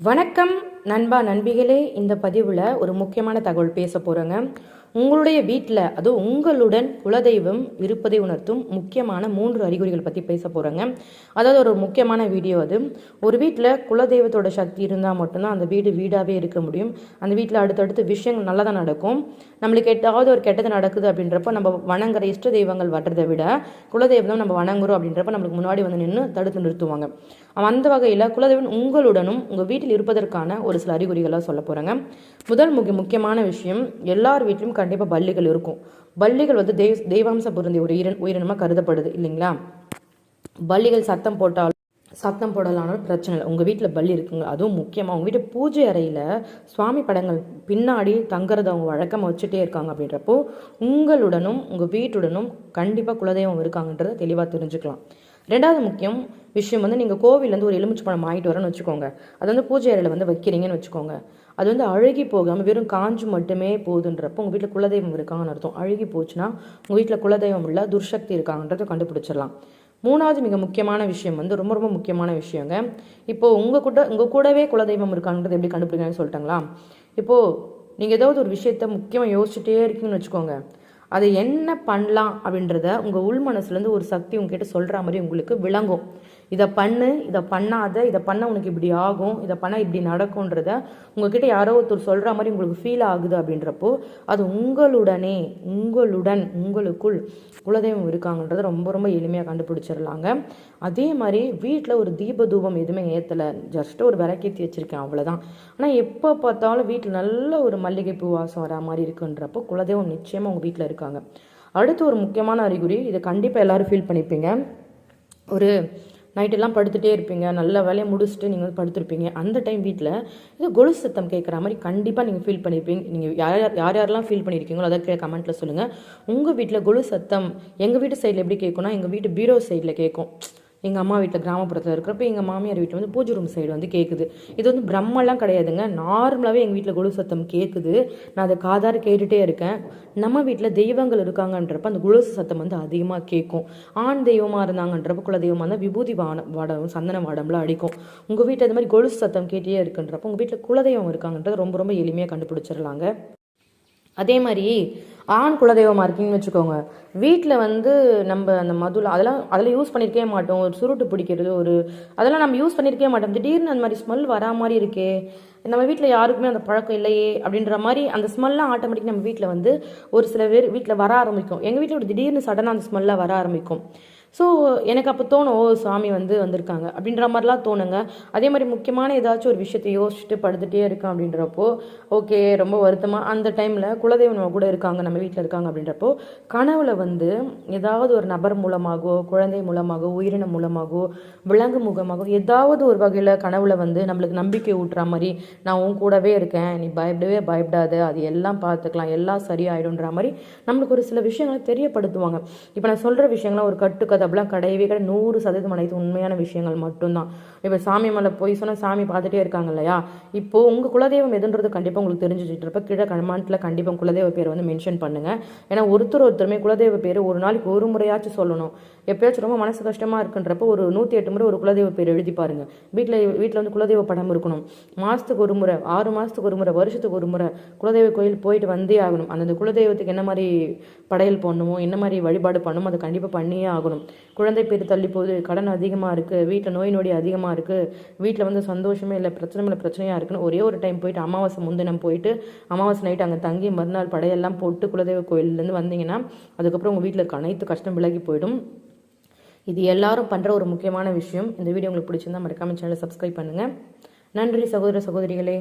வணக்கம் நண்பா நண்பிகளே. இந்த பதிவில் ஒரு முக்கியமான தகவல் பேச போகிறேங்க உங்களுடைய வீட்டில் அதுவும் உங்களுடன் குலதெய்வம் இருப்பதை உணர்த்தும் முக்கியமான மூன்று அறிகுறிகள் பற்றி பேச போகிறேங்க அதாவது ஒரு முக்கியமான வீடியோ அது. ஒரு வீட்டில் குலதெய்வத்தோட சக்தி இருந்தால் மட்டும்தான் அந்த வீடு வீடாகவே இருக்க முடியும். அந்த வீட்டில் அடுத்தடுத்து விஷயங்கள் நல்லதாக நடக்கும். நம்மளுக்கு எட்டாவது ஒரு கெட்டது நடக்குது அப்படின்றப்ப நம்ம வணங்குற இஷ்ட தெய்வங்கள் வர்றதை விட குலதெய்வம் நம்ம வணங்குறோம் அப்படின்றப்ப நம்மளுக்கு முன்னாடி வந்து நின்று தடுத்து நிறுத்துவாங்க. அந்த வகையில் குலதெய்வம் உங்களுடனும் உங்கள் வீட்டில் இருப்பதற்கான ஒரு சில அறிகுறிகளாக சொல்ல போகிறேங்க முதல் முக்கிய முக்கியமான விஷயம் எல்லார் வீட்டிலும் கண்டிப்பாக பள்ளிகள் இருக்கும். பள்ளிகள் வந்து தெய்வ தெய்வாம்ச பொருந்திய ஒரு உயிரின் உயிரினமாக கருதப்படுது இல்லைங்களா? பள்ளிகள் சத்தம் போட்டால் சத்தம் போடலானாலும் பிரச்சனை இல்லை. உங்கள் வீட்டில் பள்ளி இருக்குங்க அதுவும் முக்கியமாக உங்கள் வீட்டு பூஜை அறையில் சுவாமி படங்கள் பின்னாடி தங்குறத அவங்க வழக்கமாக வச்சுட்டே இருக்காங்க அப்படின்றப்போ உங்களுடனும் உங்கள் வீட்டுடனும் கண்டிப்பாக குலதெய்வம் இருக்காங்கன்றத தெளிவாக தெரிஞ்சுக்கலாம். ரெண்டாவது முக்கியம் விஷயம் வந்து நீங்கள் கோவிலேருந்து ஒரு எலுமிச்சை பழம் வாங்கிட்டு வரேன்னு வச்சுக்கோங்க. அது வந்து பூஜை அறையில் வந்து வைக்கிறீங்கன்னு வச்சுக்கோங்க. அது வந்து அழுகி போகாமல் வெறும் காஞ்சு மட்டுமே போகுதுன்றப்போ உங்கள் வீட்டில் குலதெய்வம் இருக்காங்கன்னு அர்த்தம். அழுகி போச்சுன்னா உங்கள் வீட்டில் குலதெய்வம் இல்லை துர்சக்தி இருக்காங்கன்றதை கண்டுபிடிச்சிடலாம். மூணாவது மிக முக்கியமான விஷயம் வந்து ரொம்ப ரொம்ப முக்கியமான விஷயங்க. இப்போது உங்கள் கூட உங்கள் கூடவே குலதெய்வம் இருக்கான்றது எப்படி கண்டுபிடிக்கணும்னு சொல்லிட்டாங்களா? இப்போது நீங்கள் ஏதாவது ஒரு விஷயத்த முக்கியமாக யோசிச்சுட்டே இருக்கீங்கன்னு வச்சுக்கோங்க. அதை என்ன பண்ணலாம் அப்படின்றத உங்கள் உள் மனசுலேருந்து ஒரு சக்தி உங்ககிட்ட சொல்கிற மாதிரி உங்களுக்கு விளங்கும். இதை பண்ணு இதை பண்ணாத இதை பண்ண உனக்கு இப்படி ஆகும் இதை பண்ணால் இப்படி நடக்கும்ன்றத உங்ககிட்ட யாரோ ஒருத்தர் சொல்கிற மாதிரி உங்களுக்கு ஃபீல் ஆகுது அப்படின்றப்போ அது உங்களுடனே உங்களுடன் உங்களுக்குள் குலதெய்வம் இருக்காங்கன்றத ரொம்ப ரொம்ப எளிமையாக கண்டுபிடிச்சிடலாங்க. அதே மாதிரி வீட்டில் ஒரு தீப தூபம் எதுவுமே ஏற்றலை ஜஸ்ட் ஒரு விளக்கேற்றி வச்சுருக்கேன் அவ்வளோதான் ஆனால் எப்போ பார்த்தாலும் வீட்டில் நல்ல ஒரு மல்லிகைப்பூ வாசம் வரா மாதிரி இருக்குன்றப்போ குலதெய்வம் நிச்சயமாக உங்கள் வீட்டில் இருக்காங்க. அடுத்து ஒரு முக்கியமான அறிகுறி இதை கண்டிப்பாக எல்லோரும் ஃபீல் பண்ணிப்பீங்க. ஒரு நைட்டெல்லாம் படுத்துகிட்டே இருப்பீங்க. நல்ல வேலையை முடிச்சுட்டு நீங்கள் வந்து படுத்துருப்பீங்க. அந்த டைம் வீட்டில் இது கொலு சத்தம் கேட்குற மாதிரி கண்டிப்பாக நீங்கள் ஃபீல் பண்ணியிருப்பீங்க நீங்கள் யார் யார் யார் யாரெல்லாம் ஃபீல் பண்ணியிருக்கீங்களோ அதை கீழே கமெண்ட்டில் சொல்லுங்கள் உங்கள் வீட்டில் கொலு சத்தம் எங்கள் வீட்டு சைடில் எப்படி கேட்கும்னா எங்கள் வீட்டு பீரோ சைடில் கேட்கும் எங்கள் அம்மா வீட்டில் கிராமப்புறத்தில் இருக்கிறப்ப எங்கள் மாமியார் வீட்டில் வந்து பூஜை ரூம் சைடு வந்து கேட்குது இது வந்து பிரம்மெல்லாம் கிடையாதுங்க. நார்மலாகவே எங்கள் வீட்டில் கொலு சத்தம் கேட்குது நான் அதை காதார கேட்டுகிட்டே இருக்கேன். நம்ம வீட்டில் தெய்வங்கள் இருக்காங்கன்றப்ப அந்த குழு சத்தம் வந்து அதிகமாக கேட்கும் ஆண் தெய்வமாக இருந்தாங்கன்றப்ப குல தெய்வமாக இருந்தால் விபூதி வான வாடம் சந்தன வாடம்லாம் அடிக்கும். உங்கள் வீட்டில் இந்த மாதிரி கொலுசு சத்தம் கேட்டே இருக்குன்றப்ப உங்கள் வீட்டில் குலதெய்வம் இருக்காங்கன்றது ரொம்ப ரொம்ப எளிமையாக கண்டுபிடிச்சிடலாங்க. அதே மாதிரி ஆண் குலதெய்வமாக இருக்கீங்கன்னு வச்சுக்கோங்க. வீட்டில் வந்து நம்ம அந்த மதுளை அதெல்லாம் அதெல்லாம் யூஸ் பண்ணியிருக்கவே மாட்டோம். ஒரு சுருட்டு பிடிக்கிறது ஒரு அதெல்லாம் நம்ம யூஸ் பண்ணியிருக்கவே மாட்டோம். திடீர்னு அந்த மாதிரி ஸ்மெல் வரா மாதிரி இருக்கே நம்ம வீட்டில் யாருக்குமே அந்த பழக்கம் இல்லையே அப்படின்ற மாதிரி அந்த ஸ்மெல்லாம் ஆட்டோமேட்டிக் நம்ம வீட்டில் வந்து ஒரு சில பேர் வீட்டில் வர ஆரம்பிக்கும். எங்கள் வீட்டில் ஒரு திடீர்னு சடனாக அந்த ஸ்மெல்லாம் வர ஆரம்பிக்கும். ஸோ எனக்கு அப்போ தோணும் ஓ சாமி வந்து வந்திருக்காங்க அப்படின்ற மாதிரிலாம் தோணுங்க. அதே மாதிரி முக்கியமான ஏதாச்சும் ஒரு விஷயத்தை யோசிச்சுட்டு படுத்துகிட்டே இருக்கேன் அப்படின்றப்போ ஓகே ரொம்ப வருத்தமாக அந்த டைமில் குலதெய்வம் கூட இருக்காங்க நம்ம வீட்டில் இருக்காங்க அப்படின்றப்போ கனவுல வந்து ஏதாவது ஒரு நபர் மூலமாகவோ குழந்தை மூலமாகவோ உயிரினம் மூலமாகவோ விலங்கு முகமாகவோ ஏதாவது ஒரு வகையில் கனவுல வந்து நம்மளுக்கு நம்பிக்கை ஊட்டுற மாதிரி நான் உன் கூடவே இருக்கேன் நீ பயப்படவே பயப்படாத அது எல்லாம் பார்த்துக்கலாம் எல்லாம் சரியாயிடும்ன்ற மாதிரி நம்மளுக்கு ஒரு சில விஷயங்களை தெரியப்படுத்துவாங்க. இப்போ நான் சொல்கிற விஷயங்கள்லாம் ஒரு கட்டுக்கதை அப்படிலாம் கிடையவே கிடையாது. நூறு சதவீதம் அனைத்து உண்மையான விஷயங்கள் மட்டும்தான். இப்போ சாமி மேலே போய் சொன்னால் சாமி பார்த்துட்டே இருக்காங்க இல்லையா? இப்போது உங்கள் குலதெய்வம் எதுன்றது கண்டிப்பாக உங்களுக்கு தெரிஞ்சுட்டு இருப்ப கீழே கமெண்ட்டில் கண்டிப்பாக குலதெய்வ பேர் வந்து மென்ஷன் பண்ணுங்கள் ஏன்னா ஒருத்தர் ஒருத்தருமே குலதெய்வ பேர் ஒரு நாளைக்கு ஒரு முறையாச்சும் சொல்லணும். எப்பயாச்சும் ரொம்ப மனசு கஷ்டமாக இருக்குன்றப்போ ஒரு நூற்றி எட்டு முறை ஒரு குலதெய்வ பேர் எழுதி பாருங்கள் வீட்டில் வீட்டில் வந்து குலதெய்வ படம் இருக்கணும். மாதத்துக்கு ஒரு முறை ஆறு மாதத்துக்கு ஒரு முறை வருஷத்துக்கு ஒரு முறை குலதெய்வ கோயில் போயிட்டு வந்தே ஆகணும். அந்தந்த குலதெய்வத்துக்கு என்ன மாதிரி படையல் பண்ணுமோ என்ன மாதிரி வழிபாடு பண்ணுமோ அதை கண்டிப்பாக பண்ணியே ஆகணும். குழந்தை பேர் தள்ளி போகுது கடன் அதிகமாக இருக்குது வீட்டில் நோய் நொடி அதிகமாக இருக்குது வீட்டில் வந்து சந்தோஷமே இல்லை பிரச்சனை இல்லை பிரச்சனையாக இருக்குன்னு ஒரே ஒரு டைம் போயிட்டு அமாவாசை முந்தினம் போயிட்டு அமாவாசை நைட் அங்கே தங்கி மறுநாள் படையெல்லாம் போட்டு குலதெய்வ கோயிலேருந்து வந்தீங்கன்னா அதுக்கப்புறம் உங்கள் வீட்டில் இருக்க அனைத்து கஷ்டம் விலகி போயிடும். இது எல்லாரும் பண்ணுற ஒரு முக்கியமான விஷயம். இந்த வீடியோ உங்களுக்கு பிடிச்சிருந்தா மறக்காம சேனலை சப்ஸ்கிரைப் பண்ணுங்கள் நன்றி சகோதர சகோதரிகளே.